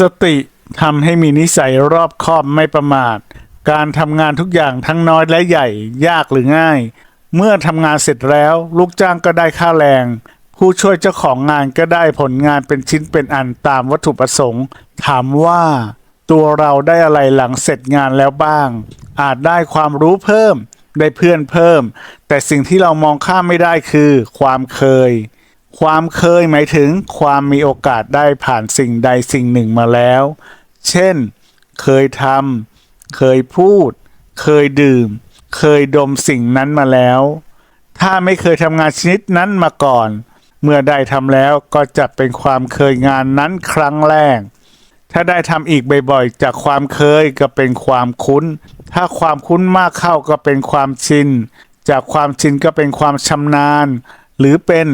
สติทำให้มีนิสัยรอบคอบไม่ประมาท การทำงานทุกอย่างทั้งน้อยและใหญ่ ยากหรือง่าย เมื่อทำงานเสร็จแล้ว ลูกจ้างก็ได้ค่าแรง ผู้ช่วยเจ้าของงานก็ได้ผลงานเป็นชิ้นเป็นอันตามวัตถุประสงค์ ถามว่า ตัวเราได้อะไรหลังเสร็จงานแล้วบ้าง อาจได้ความรู้เพิ่ม ได้เพื่อนเพิ่ม แต่สิ่งที่เรามองข้ามไม่ได้คือ ความเคย ความเคยหมายถึงความมีโอกาสได้ผ่านสิ่งใดสิ่งหนึ่งมาแล้ว เช่น เคยทำเคยพูด เคยดื่ม เคยดมสิ่งนั้นมาแล้ว ถ้าไม่เคยทำงานชนิดนั้นมาก่อน เมื่อได้ทำแล้วก็จะเป็นความเคยงานนั้นครั้งแรก ถ้าได้ทำอีกบ่อยๆ จากความเคยก็เป็นความคุ้น ถ้าความคุ้นมากเข้าก็เป็นความชิน จากความชินก็เป็นความชำนาญ หรือเป็น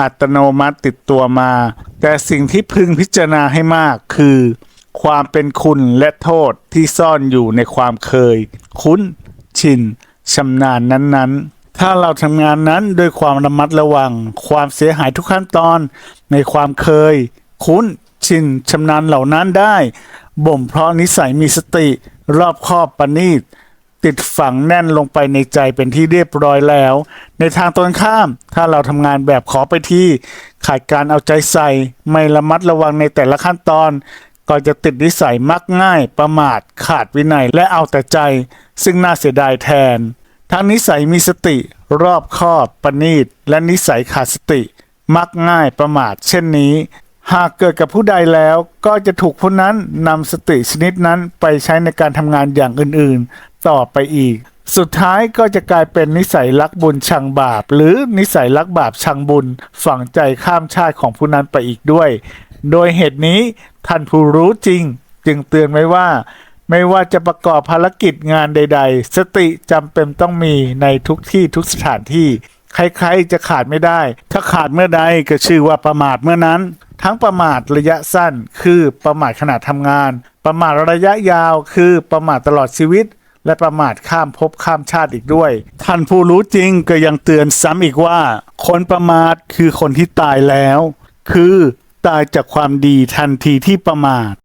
อัตโนมัติติดตัวมา แต่สิ่งที่พึงพิจารณาให้มากคือ ความเป็นคุณและโทษที่ซ่อนอยู่ในความเคย คุ้น ชินชำนาญนั้นๆ ถ้าเราทำงานนั้นด้วยความระมัดระวัง ความเสียหายทุกขั้นตอน ในความเคย คุ้น ชินชำนาญเหล่านั้นได้ บ่มเพราะนิสัยมีสติ รอบคอบประณีต ติดฝังแน่นลงไปในใจเป็นที่เรียบร้อยแล้ว ในทางตรงข้าม ถ้าเราทำงานแบบขอไปที่ขาดการเอาใจใส่ ไม่ระมัดระวังในแต่ละขั้นตอน ก็จะติดนิสัยมักง่าย ประมาท ขาดวินัยและเอาแต่ใจ ซึ่งน่าเสียดายแทน ทั้งนิสัยมีสติ รอบคอบประณีตและนิสัยขาดสติ มักง่ายประมาท เช่นนี้ หากเกิดกับผู้ใดแล้วก็จะถูกผู้นั้นนำสติชนิดนั้นไปใช้ในการทำงานอย่างอื่นๆ ต่อไปอีก สุดท้ายก็จะกลายเป็นนิสัยรักบุญชังบาป หรือนิสัยรักบาปชังบุญ ฝังใจข้ามชาติของผู้นั้นไปอีกด้วย โดยเหตุนี้ท่านผู้รู้จริง จึงเตือนไว้ว่า ไม่ว่าจะประกอบภารกิจงานใด ๆ สติจำเป็นต้องมีในทุกที่ทุกสถานที่ ใครๆจะขาดไม่ได้ ถ้าขาดเมื่อใดก็ชื่อว่าประมาทเมื่อนั้น ทั้งประมาทระยะสั้น คือประมาทขณะทำงาน ประมาทระยะยาว คือประมาทตลอดชีวิต และประมาทข้ามภพข้ามชาติอีกด้วย ท่านผู้รู้จริงก็ยังเตือนซ้ำอีกว่า คนประมาทคือคนที่ตายแล้ว คือตายจากความดีทันทีที่ประมาท